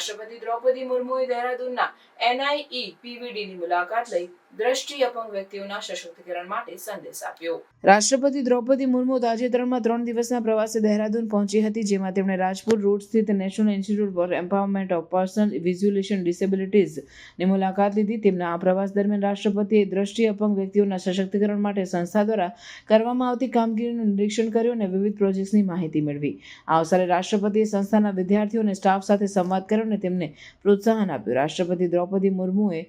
રાષ્ટ્રપતિ દ્રૌપદી મુર્મુએ દહેરાદૂનના એનઆઈઈ પીવીડીની મુલાકાત લઈ દ્રષ્ટિ અપંગ વ્યક્તિઓના સશક્તિકરણ માટે સંદેશ આપ્યો. રાષ્ટ્રપતિ દ્રૌપદી મુર્મુ તાજેતરમાં ત્રણ દિવસના પ્રવાસે દહેરાદૂન પહોંચી હતી, જેમાં તેમણે રાજપુર રોડ સ્થિત National Institute for Empowerment of Personal Visualization ડિસેબિલિટીઝની મુલાકાત લીધી. તેમના આ પ્રવાસ દરમિયાન રાષ્ટ્રપતિએ દ્રષ્ટિ અપંગ વ્યક્તિઓના સશક્તિકરણ માટે સંસ્થા દ્વારા કરવામાં આવતી કામગીરીનું નિરીક્ષણ કર્યું અને વિવિધ પ્રોજેક્ટ્સની માહિતી મેળવી. આ અવસરે રાષ્ટ્રપતિએ સંસ્થાના વિદ્યાર્થીઓ અને સ્ટાફ સાથે સંવાદ કર્યો અને તેમને પ્રોત્સાહન આપ્યું. રાષ્ટ્રપતિ દ્રૌપદી મુર્મુએ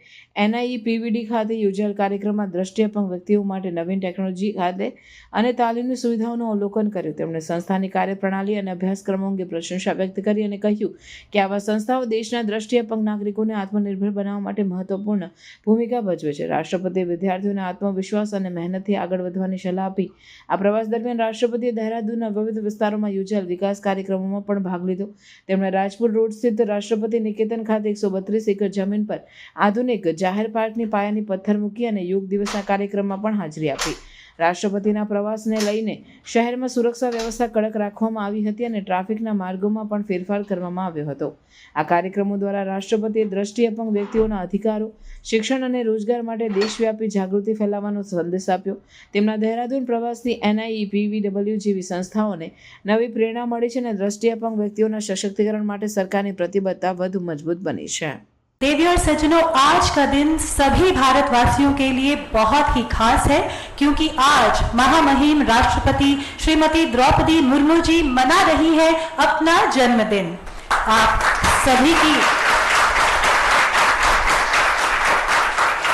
એનઆઈ પીવીડી ખાતે યોજાયેલ કાર્યક્રમમાં દ્રષ્ટિઅપંગ વ્યક્તિઓ માટે નવીન ટેકનોલોજી ખાતે અને તાલીમની સુવિધાઓનું અવલોકન કર્યું. તેમણે સંસ્થાની કાર્યપ્રણાલી અને અભ્યાસક્રમો અંગે પ્રશંસા વ્યક્ત કરી અને કહ્યું કે આવા સંસ્થાઓ દેશના દ્રષ્ટિઅપંગ નાગરિકોને આત્મનિર્ભર બનાવવા માટે મહત્વપૂર્ણ ભૂમિકા ભજવે છે. રાષ્ટ્રપતિએ વિદ્યાર્થીઓને આત્મવિશ્વાસ અને મહેનતથી આગળ વધવાની સલાહ આપી. આ પ્રવાસ દરમિયાન રાષ્ટ્રપતિએ દહેરાદૂનના વિવિધ વિસ્તારોમાં યોજાયેલ વિકાસ કાર્યક્રમોમાં પણ ભાગ લીધો. તેમણે રાજપુર રોડ સ્થિત રાષ્ટ્રપતિ નિકેતન ખાતે એકસો બત્રીસ એકર જમીન પર આધુનિક જાહેર પાર્કની પાયાની પથ્થર મૂકી અને યોગ દિવસના કાર્યક્રમમાં પણ હાજરી આપી. રાષ્ટ્રપતિના પ્રવાસને લઈને શહેરમાં સુરક્ષા વ્યવસ્થા કડક રાખવામાં આવી હતી અને ટ્રાફિકના માર્ગોમાં પણ ફેરફાર કરવામાં આવ્યો હતો. આ કાર્યક્રમો દ્વારા રાષ્ટ્રપતિએ દ્રષ્ટિ અપંગ વ્યક્તિઓના અધિકારો, શિક્ષણ અને રોજગાર માટે દેશવ્યાપી જાગૃતિ ફેલાવવાનો સંદેશ આપ્યો. તેમના દહેરાદૂન પ્રવાસથી એનઆઈઈ પીવીડબલ્યુ જેવી સંસ્થાઓને નવી પ્રેરણા મળી છે અને દ્રષ્ટિ અપંગ વ્યક્તિઓના સશક્તિકરણ માટે સરકારની પ્રતિબદ્ધતા વધુ મજબૂત બની છે. देवी और सज्जनों, आज का दिन सभी भारतवासियों के लिए बहुत ही खास है, क्योंकि आज महामहिम राष्ट्रपति श्रीमती द्रौपदी मुर्मू जी मना रही है अपना जन्मदिन। आप सभी की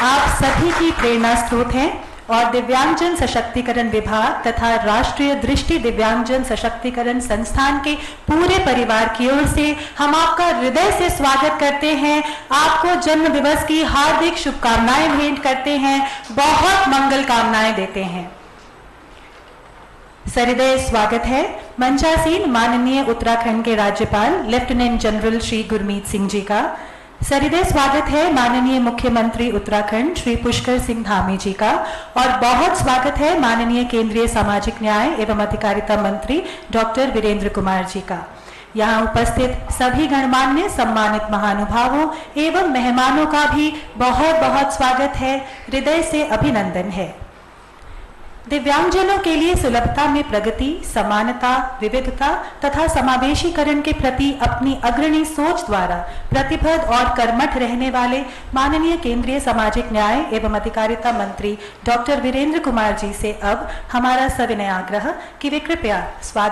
आप सभी की प्रेरणा स्रोत हैं। और दिव्यांगजन सशक्तिकरण विभाग तथा राष्ट्रीय दृष्टि दिव्यांगजन सशक्तिकरण संस्थान के पूरे परिवार की ओर से हम आपका हृदय से स्वागत करते हैं। आपको जन्म दिवस की हार्दिक शुभकामनाएँ भेंट करते हैं। बहुत मंगल कामनाएँ देते हैं। सरिदय, स्वागत है। मंचासीन माननीय उत्तराखंड के राज्यपाल, लेफ्टिनेंट जनरल श्री गुरमीत सिंह जी का। सरिदय स्वागत है माननीय मुख्यमंत्री उत्तराखंड श्री पुष्कर सिंह धामी जी का। और बहुत स्वागत है माननीय केंद्रीय सामाजिक न्याय एवं अधिकारिता मंत्री डॉक्टर वीरेंद्र कुमार जी का। यहाँ उपस्थित सभी गणमान्य, सम्मानित महानुभावों एवं मेहमानों का भी बहुत बहुत स्वागत है। हृदय से अभिनंदन है। दिव्यांगजनों के लिए सुलभता में प्रगति, समानता, विविधता तथा समावेशीकरण के प्रति अपनी अग्रणी सोच द्वारा प्रतिबद्ध और कर्मठ रहने वाले माननीय केंद्रीय सामाजिक न्याय एवं अधिकारिता मंत्री डॉक्टर वीरेंद्र कुमार जी से अब हमारा सविनय आग्रह कि वे कृपया स्वागत